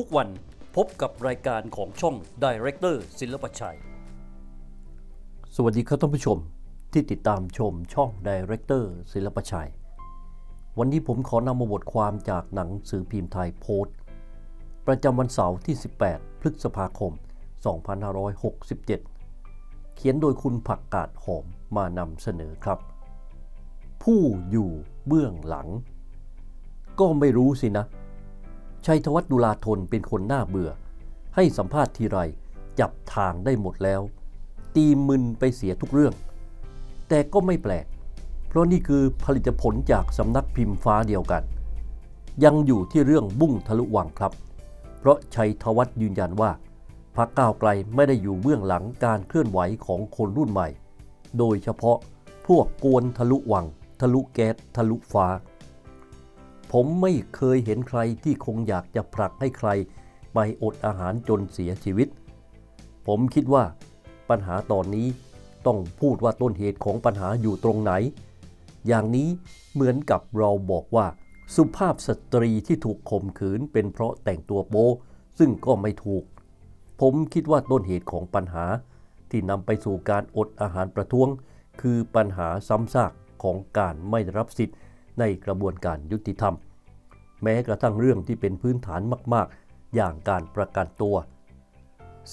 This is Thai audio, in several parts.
ทุกวันพบกับรายการของช่อง Director ศิลปชัย สวัสดีครับท่านผู้ชมที่ติดตามชมช่อง Director ศิลปชัย วันนี้ผมขอนำมาบทความจากหนังสือพิมพ์ไทยโพสต์ ประจำวันเสาร์ที่ 18 พฤษภาคม 2567 เขียนโดยคุณผักกาดหอมมานำเสนอครับ ผู้อยู่เบื้องหลัง ก็ไม่รู้สินะ ชัยธวัฒน์ดุลาธนเป็นคนน้าเบื่อ ให้สัมภาษณ์ทีไรจับทางได้หมดแล้ว ตีมึนไปเสียทุกเรื่อง แต่ก็ไม่แปลก เพราะนี่คือผลิตผลจากสำนักพิมพ์ฟ้าเดียวกัน ยังอยู่ที่เรื่องบุ้งทะลุวังครับ เพราะชัยธวัฒน์ยืนยันว่าพรรคก้าวไกลไม่ได้อยู่เบื้องหลังการเคลื่อนไหวของคนรุ่นใหม่ โดยเฉพาะพวกกวนทะลุวัง ทะลุแก๊สทะลุฟ้า ผมไม่เคยเห็นใครที่คงอยากจะผลักให้ใคร ไปอดอาหารจนเสียชีวิต ผมคิดว่าปัญหาตอนนี้ต้องพูดว่าต้นเหตุของปัญหาอยู่ตรงไหน อย่างนี้เหมือนกับเราบอกว่า สุภาพสตรีที่ถูกข่มขืนเป็นเพราะแต่งตัวโป๊ซึ่งก็ไม่ถูก ผมคิดว่าต้นเหตุของปัญหา ที่นำไปสู่การอดอาหารประท้วง คือปัญหาซ้ำซากของการไม่รับสิทธิ์ในกระบวนการยุติธรรม แม้กระทั่งเรื่องที่เป็นพื้นฐานมากๆ อย่างการประกันตัว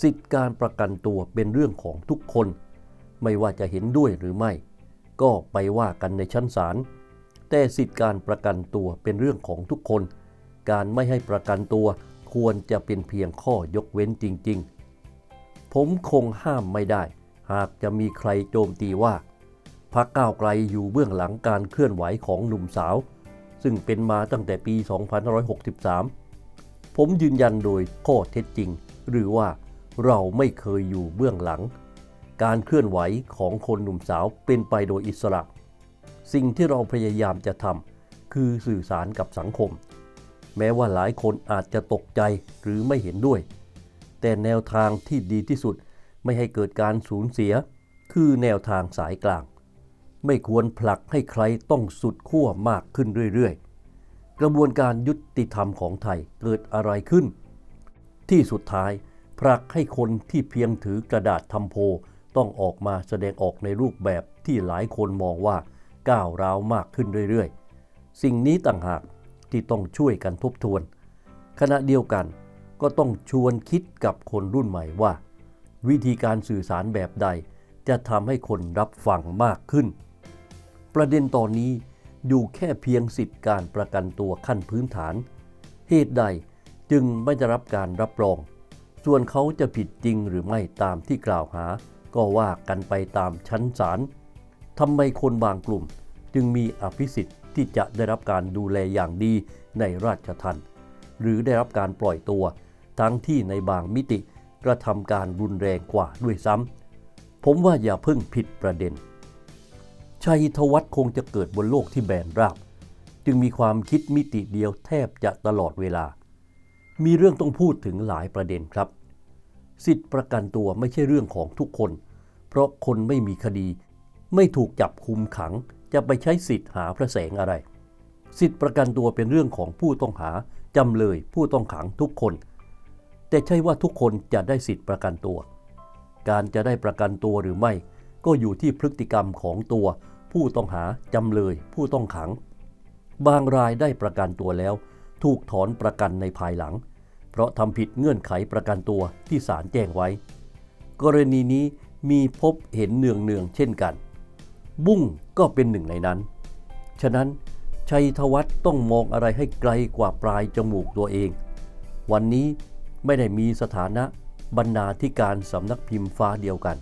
สิทธิการประกันตัวเป็นเรื่องของทุกคน ไม่ว่าจะเห็นด้วยหรือไม่ ก็ไปว่ากันในชั้นศาลแต่สิทธิการประกันตัวเป็นเรื่องของทุกคน การไม่ให้ประกันตัวควรจะเป็นเพียงข้อยกเว้นจริง ๆ ผมคงห้ามไม่ได้ หากจะมีใครโจมตีว่าพรรคก้าวไกลอยู่เบื้องหลังการเคลื่อนไหวของหนุ่มสาว ซึ่งเป็นมาตั้งแต่ปี 2563 ผมยืนยันโดยข้อเท็จจริง หรือว่าเราไม่เคยอยู่เบื้องหลัง การเคลื่อนไหวของคนหนุ่มสาวเป็นไปโดยอิสระ สิ่งที่เราพยายามจะทำคือสื่อสารกับสังคม แม้ว่าหลายคนอาจจะตกใจหรือไม่เห็นด้วย แต่แนวทางที่ดีที่สุดไม่ให้เกิดการสูญเสีย คือแนวทางสายกลาง ไม่ควรผลักให้ใครต้องสุดขั้วมากขึ้นเรื่อยๆ กระบวนการยุติธรรมของไทยเกิดอะไรขึ้น ที่สุดท้ายผลักให้คนที่เพียงถือกระดาษทำโพลต้องออกมาแสดงออกในรูปแบบที่หลายคนมองว่าก้าวร้าวมากขึ้นเรื่อยๆ สิ่งนี้ต่างหากที่ต้องช่วยกันทบทวน ขณะเดียวกันก็ต้องชวนคิดกับคนรุ่นใหม่ว่า วิธีการสื่อสารแบบใดจะทำให้คนรับฟังมากขึ้น ประเด็นตอนนี้อยู่แค่เพียงสิทธิการประกันตัวขั้นพื้นฐาน เหตุใดจึงไม่ได้รับการรับรอง ส่วนเขาจะผิดจริงหรือไม่ตามที่กล่าวหา ก็ว่ากันไปตามชั้นศาลทำไมคนบางกลุ่มจึงมีอภิสิทธิ์ที่จะได้รับการดูแลอย่างดีในราชทัณฑ์หรือได้รับการปล่อยตัว ทั้งที่ในบางมิติกระทำการรุนแรงกว่าด้วยซ้ำผมว่าอย่าเพิ่งผิดประเด็น ชัยธวัฒน์คงจะเกิดบนโลกที่แบนราบ จึงมีความคิดมิติเดียวแทบจะตลอดเวลา มีเรื่องต้องพูดถึงหลายประเด็นครับ สิทธิประกันตัวไม่ใช่เรื่องของทุกคน เพราะคนไม่มีคดี ไม่ถูกจับคุมขัง จะไปใช้สิทธิ์หาพระแสงอะไร สิทธิประกันตัวเป็นเรื่องของผู้ต้องหาจำเลยผู้ต้องขังทุกคน แต่ใช่ว่าทุกคนจะได้สิทธิประกันตัว การจะได้ประกันตัวหรือไม่ก็อยู่ที่พฤติกรรมของตัว ผู้ต้องหาจำเลยผู้ต้องขัง บางรายได้ประกันตัวแล้ว ถูกถอนประกันในภายหลัง เพราะทำผิดเงื่อนไขประกันตัวที่ศาลแจ้งไว้ กรณีนี้มีพบเห็นเนืองเนืองๆเช่นกัน บุ้งก็เป็นหนึ่งในนั้น ฉะนั้นชัยธวัฒน์ต้องมองอะไรให้ไกลกว่าปลายจมูกตัวเอง วันนี้ไม่ได้มีสถานะบรรณาธิการสำนักพิมพ์ฟ้าเดียวกัน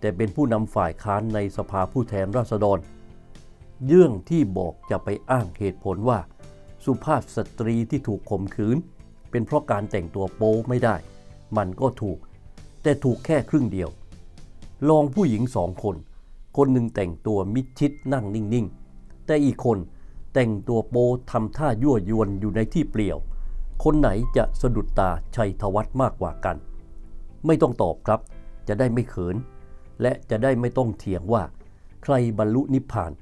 แต่เป็นผู้นำฝ่ายค้านในสภาผู้แทนราษฎร เรื่องที่บอกจะไปอ้างเหตุผลว่า สุภาพสตรีที่ถูกข่มขืน เป็นเพราะการแต่งตัวโป๊ไม่ได้ มันก็ถูก แต่ถูกแค่ครึ่งเดียว ลองผู้หญิงสองคน คนหนึ่งแต่งตัวมิดชิดนั่งนิ่งๆ แต่อีกคนแต่งตัวโป๊ทำท่ายั่วยวนอยู่ในที่เปลี่ยว คนไหนจะสะดุดตาชัยธวัฒน์มากกว่ากัน ไม่ต้องตอบครับ จะได้ไม่เขิน และจะได้ไม่ต้องเถียงว่า ใครบรรลุนิพพาน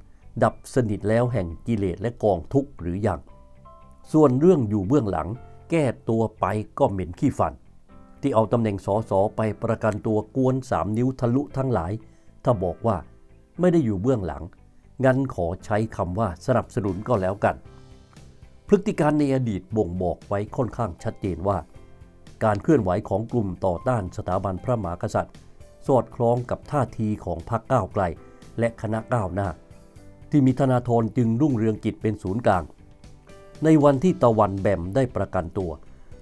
ดับสนิทแล้วแห่งกิเลสและกองทุกข์หรือยัง ส่วนเรื่องอยู่เบื้องหลัง แก้ตัวไปก็เหม็นขี้ฟัน ที่เอาตำแหน่งสอสอไปประกันตัวกวนสามนิ้วทะลุทั้งหลาย ถ้าบอกว่าไม่ได้อยู่เบื้องหลัง งั้นขอใช้คำว่าสนับสนุนก็แล้วกัน พฤติการในอดีตบ่งบอกไว้ค่อนข้างชัดเจนว่า การเคลื่อนไหวของกลุ่มต่อต้านสถาบันพระมหากษัตริย์ สอดคล้องกับท่าทีของพรรคก้าวไกล และคณะก้าวหน้า ที่มีธนาธรจึงรุ่งเรืองกิจเป็นศูนย์กลาง ในวันที่ตะวันแบมได้ประกันตัว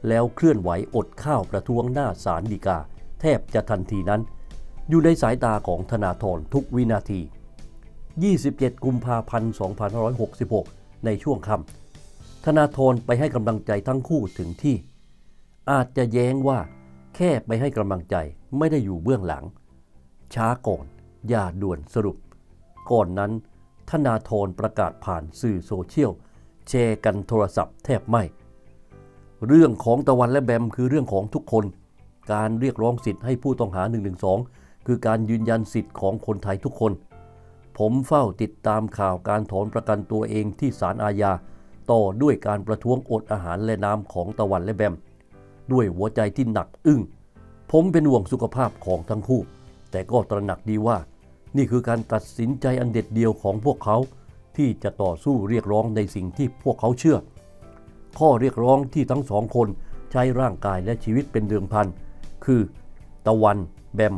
แล้วเคลื่อนไหวอดข้าวประท้วงหน้าศาลฎีกา แทบจะทันทีนั้น อยู่ในสายตาของธนาธรทุกวินาที 27 กุมภาพันธ์ 2566 ในช่วงค่ำธนาธรไปให้กำลังใจทั้งคู่ถึงที่ อาจจะแย้งว่า แค่ไปให้กำลังใจไม่ได้อยู่เบื้องหลัง ช้าก่อนอย่าด่วนสรุป ก่อนนั้นธนาธรประกาศผ่านสื่อโซเชียลแชร์กันโทรศัพท์แทบไม่ เรื่องของตะวันและแบมคือเรื่องของทุกคน การเรียกร้องสิทธิ์ให้ผู้ต้องหา 112 คือการยืนยันสิทธิ์ของคนไทยทุกคน ผมเฝ้าติดตามข่าวการถอนประกันตัวเองที่ศาลอาญา ต่อด้วยการประท้วงอดอาหารและน้ำของตะวันและแบม ด้วยหัวใจที่หนักอึ้ง ผมเป็นห่วงสุขภาพของทั้งคู่ แต่ก็ตระหนักดีว่า นี่คือการตัดสินใจอันเด็ดเดียวของพวกเขา ที่จะต่อสู้เรียกร้องในสิ่งที่พวกเขาเชื่อ ข้อเรียกร้องที่ทั้งสองคนใช้ร่างกายและชีวิตเป็นเดิมพัน คือ ตะวันแบม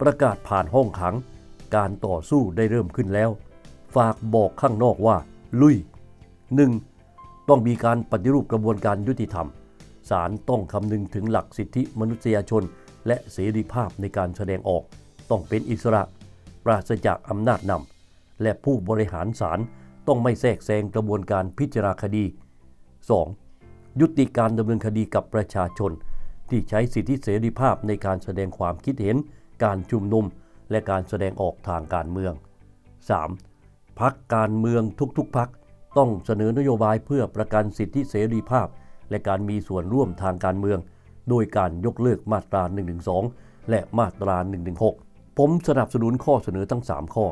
ประกาศผ่านห้องขัง การต่อสู้ได้เริ่มขึ้นแล้ว ฝากบอกข้างนอกว่า ลุย 1. ต้องมีการปฏิรูปกระบวนการยุติธรรม ศาลต้องคำนึงถึงหลักสิทธิมนุษยชน และเสรีภาพในการแสดงออก ต้องเป็นอิสระ ปราศจากอำนาจนำและผู้บริหารศาลต้องไม่แทรกแซงกระบวนการพิจารณาคดี 2. ยุติการดำเนินคดีกับประชาชน ที่ใช้สิทธิเสรีภาพในการแสดงความคิดเห็น การชุมนุม และการแสดงออกทางการเมือง 3. พักการเมืองทุกๆพักต้องเสนอนโยบายเพื่อประกันสิทธิเสรีภาพ และการมีส่วนร่วมทางการเมือง โดยการยกเลิกมาตรา 112 และมาตรา 116 ผมสนับสนุนข้อเสนอทั้ง 3 ข้อ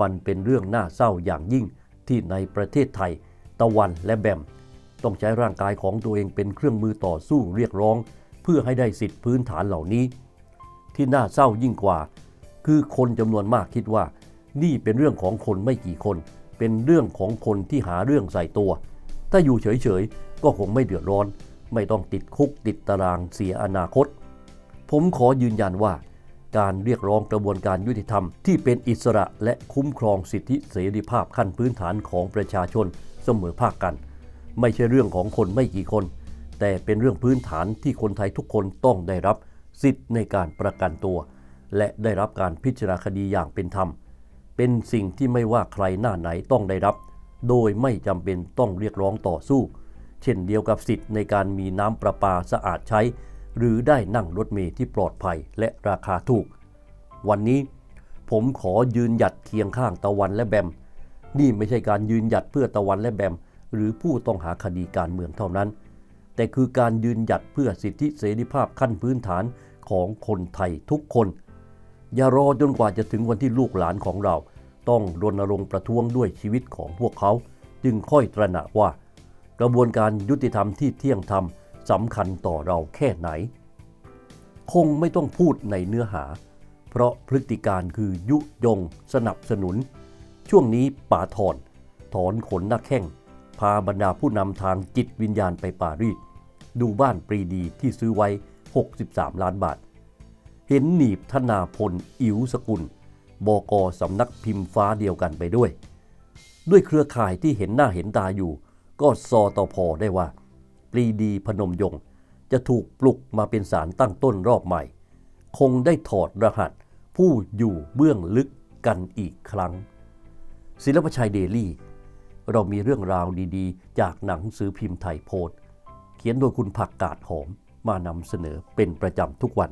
มันเป็นเรื่องน่าเศร้าอย่างยิ่งที่ในประเทศไทย ตะวันและแบม ต้องใช้ร่างกายของตัวเองเป็นเครื่องมือต่อสู้เรียกร้อง เพื่อให้ได้สิทธิพื้นฐานเหล่านี้ ที่น่าเศร้ายิ่งกว่า คือคนจำนวนมากคิดว่า นี่เป็นเรื่องของคนไม่กี่คน เป็นเรื่องของคนที่หาเรื่องใส่ตัว ถ้าอยู่เฉย ก็คงไม่เดือดร้อน ไม่ต้องติดคุกติดตารางเสียอนาคต ผมขอยืนยันว่า การเรียกร้องกระบวนการยุติธรรม ที่เป็นอิสระและคุ้มครองสิทธิเสรีภาพขั้นพื้นฐานของประชาชนเสมอภาคกัน ไม่ใช่เรื่องของคนไม่กี่คน แต่เป็นเรื่องพื้นฐานที่คนไทยทุกคนต้องได้รับสิทธิ์ในการประกันตัว และได้รับการพิจารณาคดีอย่างเป็นธรรม เป็นสิ่งที่ไม่ว่าใครหน้าไหนต้องได้รับ โดยไม่จำเป็นต้องเรียกร้องต่อสู้ เช่นเดียวกับสิทธิ์ในการมีน้ำประปาสะอาดใช้ หรือได้นั่งรถเมล์ที่ปลอดภัยและราคาถูก วันนี้ผมขอยืนหยัดเคียงข้างตะวันและแบม นี่ไม่ใช่การยืนหยัดเพื่อตะวันและแบม หรือผู้ต้องหาคดีการเมืองเท่านั้น แต่คือการยืนหยัดเพื่อสิทธิเสรีภาพขั้นพื้นฐานของคนไทยทุกคน อย่ารอจนกว่าจะถึงวันที่ลูกหลานของเรา ต้องรณรงค์ประท้วงด้วยชีวิตของพวกเขา จึงค่อยตระหนักว่า กระบวนการยุติธรรมที่เที่ยงธรรมสำคัญต่อเราแค่ไหน คงไม่ต้องพูดในเนื้อหา เพราะพฤติการคือยุยง สนับสนุน ช่วงนี้ป่าถอน ถอนขนหน้าแข้ง พาบรรดาผู้นำทางจิตวิญญาณไปปารีสดูบ้านปรีดีที่ซื้อไว้ 63 ล้านบาท เห็นหนีบธนาพล อิ๋วสกุล บกสำนักพิมพ์ฟ้าเดียวกันไปด้วย ด้วยเครือข่ายที่เห็นหน้าเห็นตาอยู่ ก็ซอตอพอได้ว่า ปรีดีพนมยงค์จะถูกปลุกมาเป็นสารตั้งต้นรอบใหม่ คงได้ถอดรหัสผู้อยู่เบื้องลึกกันอีกครั้ง ศิลปชัยเดลี่ เรามีเรื่องราวดีๆ จากหนังสือพิมพ์ไทยโพสเขียนโดยคุณผักกาดหอมมานำเสนอเป็นประจำทุกวัน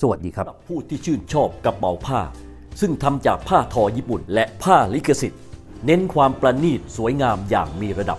สวัสดีครับ ผู้ที่ชื่นชอบกระเป๋าผ้า ซึ่งทำจากผ้าทอญี่ปุ่น และผ้าลิขสิทธิ์ เน้นความประณีตสวยงามอย่างมีระดับ